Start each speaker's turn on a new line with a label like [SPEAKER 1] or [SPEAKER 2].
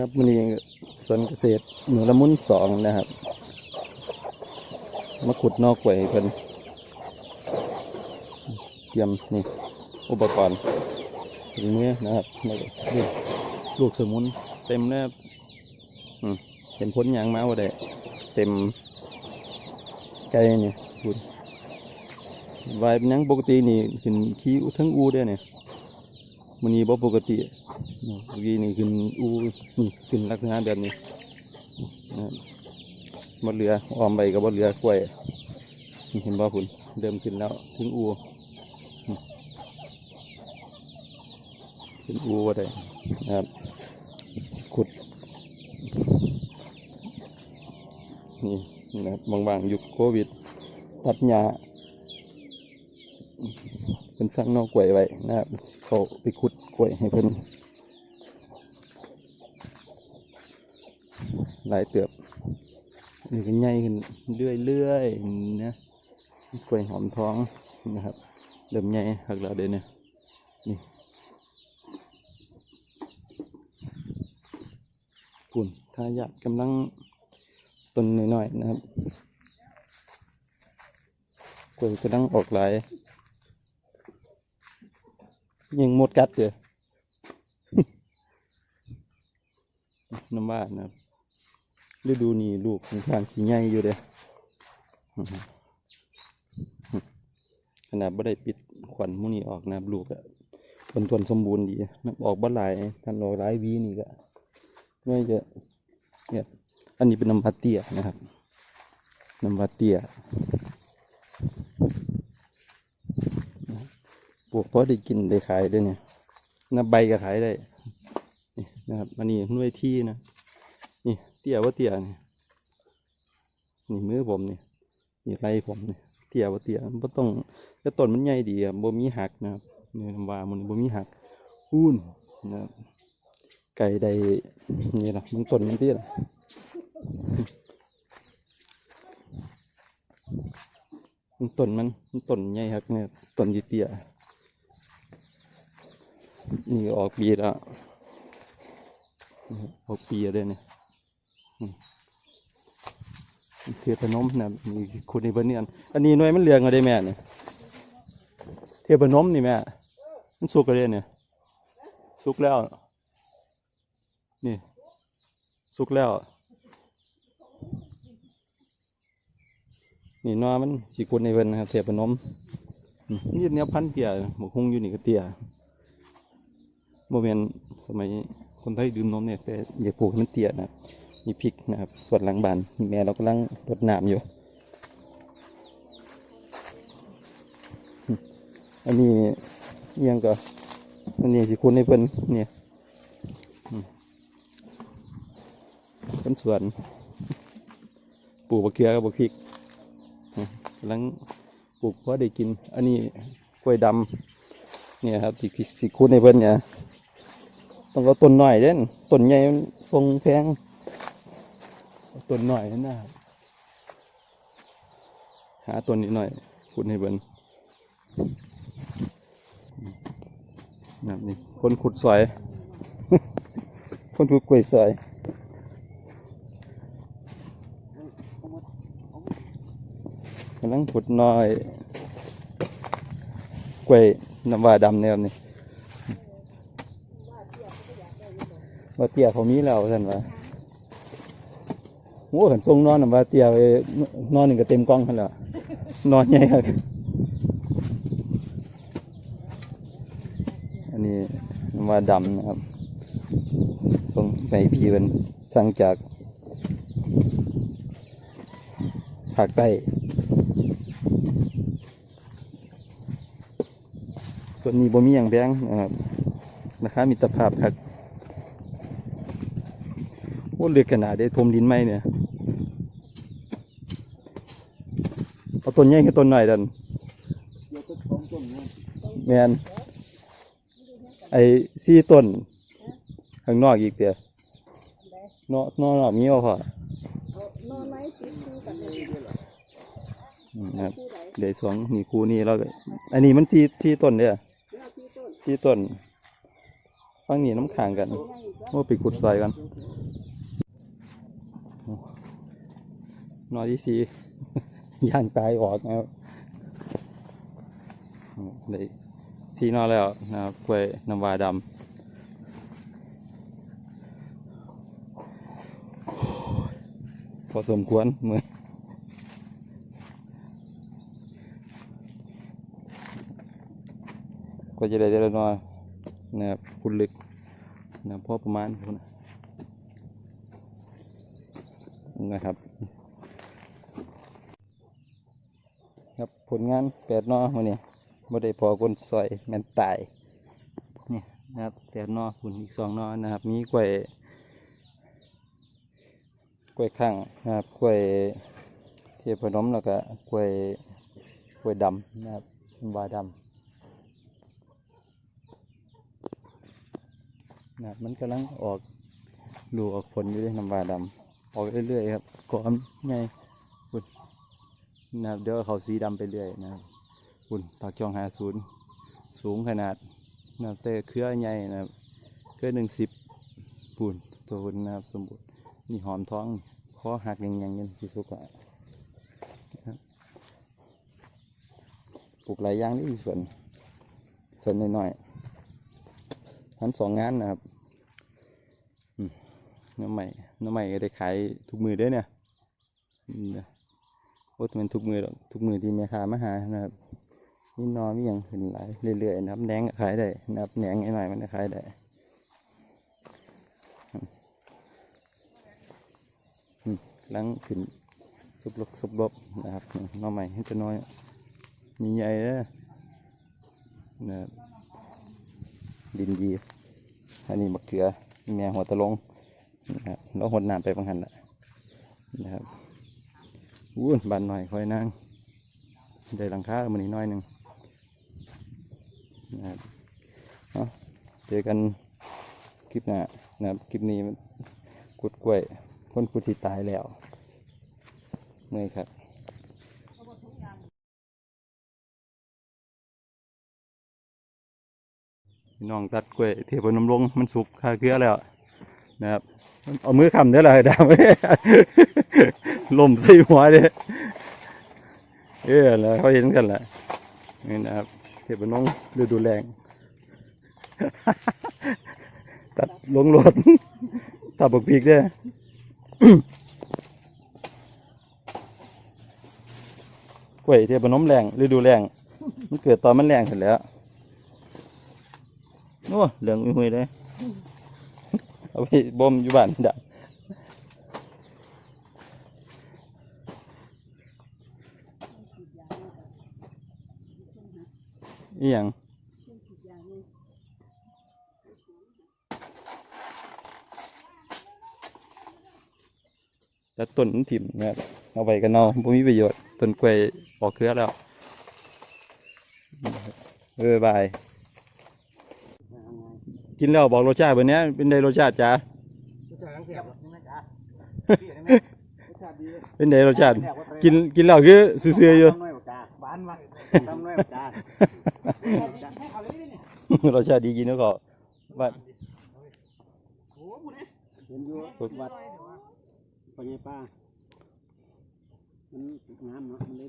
[SPEAKER 1] ครับมันนี้สวนเกษตรหนูละมุนสองนะครับ มาขุดนอกกล้วยเพิ่นเตรียมนี่อุปกรณ์ถึงมือนะครับนี่ลูกสมุนเต็มนะครับเห็นพ้นยางมาว่าได้เต็มไก่เนี่ยคุณวายเป็นยังปกตินี่ขึ้นขี้ทั้งอูได้เนี่ยมันนี้บ่ปกติ เมื่อกี้นี่ขึ้นอูนี่ขึ้นลักษณะแบบนี้นะบบนเรือออมไปกับบนเรือกล้วยเห็นบ่คุณเดิมขึ้นแล้วถึงอูอืมขึ้นอูว่าได้นะครับขุด นี่นะครับบางๆยุคโควิด ตัดหญ้าเป็นสร้างนอกกล้วยไว้นะครับ เขาไปขุดกล้วยให้เพิ่น หลายเติบนี่ก็ใหญ่ขึ้นเรื่อยๆนะกล้วยหอมท้องนะครับเริ่มใหญ่หักแล้วเดี๋ยวนี้นี่ปุ่นทายาทกำลังต้นน้อยๆนะครับกล้วยกำลังออกหลายยังหมดกัดเด้อน้ำบ้านนะครับ ฤดูนี้ลูกค่อนข้างสีใหญ่อยู่เด้ขนาดบ่ได้ปิดขวัญมูนี่ออกนะลูกอะทนทนสมบูรณ์ดีนะออกบ่หลายทันออกหลายวีนี่ก็ไม่เยอะเนี่ยอันนี้เป็นน้ำพัดเตี้ยนะครับน้ำพัดเตี้ยปลูกพอได้กินได้ขายด้วยเนี่ยน้ำใบก็ขายได้นะครับอันนี้หน่วยที่นะ เตี้ยว่าเตี้ยนี่นี่มือผมนี่นี่ไรผมนี่เตี้ยว่าเตี้ยบ่ต้องแต่ต้นมันใหญ่ดีครับบ่มีหักนะครับนี่น้ำว่ามันบ่มีหักพูนนะครับไก่ใดนี่ล่ะมันต้นมันเตี้ยล่ะมันต้นมันมันต้นใหญ่หักเนี่ยต้นยีเตี้ยนี่ออกปีแล้วหกปีเลยเนี่ย เทียบพนมนะมีคุณในเบอร์เนียนอันนี้หน่วยมันเหลืองอะไรแม่เนี่ยเทียบพนมนี่แม่ มันสุกอะไรเนี่ย สุกแล้ว นี่ สุกแล้ว นี่นอมันสีคุณในเบอร์นะครับเทียบพนมนี่เนี้ยพันเตียหมกฮุงอยู่นี่ก็เตียโมเมนสมัยคนไทยดื่มนมเนี่ยแต่อย่าปลูกให้มันเตียนะ มีพริกนะครับส่วนหลังบานมีแม่เรากำลังรดน้ำอยู่ อันนี้ยังก็อันนี้สิคุณในเพิ่นเนี่ยเพิ่นสวนปลูกบะเขือกับบักพริกกำลังปลูกเพราะได้กิน อันนี้กล้วยดำเนี่ยครับที่สิคุณในเพิ่นเนี่ยต้องเอาต้นหน่อยเด่นต้นใหญ่ทรงแพง ต้นหน่อยนั่นนะครับหาต้นนิดหน่อยขุดให้เบิ่นแบบนี้คนขุดสอย คนขุดกล้วยสอยกำลังขุดหน่อยกล้วยน้ำว้าดำแนวนี้ว่าเตี้ยเขามีแล้วท่านว่า โอ้เห็นทรงนอนน่ะว่าเตียไปนอนหนึ่งก็เต็มกล้องทันแล้วนอนใหญ่ครับอันนี้ว่าดำนะครับทรงไปพีเป็นสั่งจากภาคใต้ส่วนนี้บ่มีอย่างแบงนะครับราคามิตรภาพครับโอ้เลือกขนาดได้ทมดินไหมเนี่ย เอา ต้นใหญ่กับต้นหน่อยดันแมนไอ้ซี่ต้นข้างนอกอีกเดียนอกนอกนอกมีบ่พอ
[SPEAKER 2] นอนไม้ติดคู่กันเลย
[SPEAKER 1] อืมครับ
[SPEAKER 2] คู่ไหน
[SPEAKER 1] เดี๋ยวสองนี่คูนี่เราก็อันนี้มันซี่ซี่ต้นเด้อ
[SPEAKER 2] แล้วที่ต้น
[SPEAKER 1] ซี่ต้นฟังนี่น้ำขังกันว่าไปขุดซอยกันโอ้นอที่สี่ ย่างตายออกนะครับได้ซีนอแล้วนะครับกล้วยน้ำวาดำพอสมควรมือก็จะได้เจริญนอนะครับคุณลึกนะครับพอประมาณพุ่นนะครับ ครับผลงานแปดนอวันนี้บ่ได้พอคนซอยแมนตายนี่นะครับแปดนอคุณอีกสองนอนะครับ มีกล้วยกล้วยข้างนะครับกล้วยเทพนมแล้วก็กล้วยกล้วยดำนะครับวาดำนะครับมันกำลังออกดูออกผลอยู่ด้วยน้ำวาดำออกเรื่อยๆครับกอมใหญ่ นะครับเดี๋ยวเขาสีดำไปเรื่อยนะครับคุณปากจองหาศูนย์สูงขนาดนะครับแต่เครือใหญ่นะครับเครือหนึ่งสิบปูนตัวคุณนะครับสมบูรณ์มีหอมท้องคอหักยังยังยังที่สุกอะปลูกหลายอย่างนี่ส่วนส่วนน้อยๆทั้งสองงานนะครับน้ำใหม่น้ำใหม่ก็ได้ขายทุกมือเด้เนี่ย โอ้แต่มันทุกมือทุกมือที่แม่ค้ามาหานะครับนี่นอนมีอย่างเห็นหลายเรื่อยๆนะครับแหนงขายได้นะครับแหนงหน่อยๆมันขายได้อืมหลังขึ้นสุบลกสุบลบนะครับน้องใหม่ให้จะน้อยมีใหญ่เด้อนะครับดินดีอันนี้มะเขือแม่หัวตะลงนะครับแล้วหดน้ำไปบางหันละนะครับ อู้นบานหน่อยคอยนั่งได้หลังคามันนี้น้อยหนึ่งนะครับเจอกันคลิปหน้านะครับคลิปนี้กุดกล้วยคนกุดที่ตายแล้วเมื่อยครับ่น้องตัดกล้วยเทียบนน้ำลงมันสุกคาเกลือแล้วนะครับ เอามือคำเด้อล่ะดาว ลมใส่หัวเด้เออแล้วเขาเห็นกันแหละนี่นะครับเห็บน้องฤดูแรง ตัดลงรถตัดบกพีกเด้อกล้วยเทียบนมแรงฤดูแรง มันเกิดตอนมันแรงเสร็จแล้วโอ้เหลืองอุ้ยเลย เอาไปบ่มอยู่บ้านดับ อีหยังแต่ต้นมันถิ่มนะครับเอาไว้กันเนาะบ่มีประโยชน์ต้นกล้วยออกเครือแล้วเออบาย กินแล้วบอกรสชาติวันนี้เป็นไงรสชาติจ้าร
[SPEAKER 3] สชาติทั้งแถบใช่ไหมจ๊ะรสชาติดีเลย
[SPEAKER 1] เป็นไงรสชาติ กินกินแล้วคือซื่อๆอยู่
[SPEAKER 3] ทำน้อยกว่าจ้าบ้านมาทำน้อยกว่าจ้าให้ เขาเลยเนี่ย
[SPEAKER 1] รสชาติดีกินแล้วก็ว่า
[SPEAKER 3] โอ้บุญเนี่ยเห็นอยู่วัดปัญญาป้ามันงามเนาะมันเลย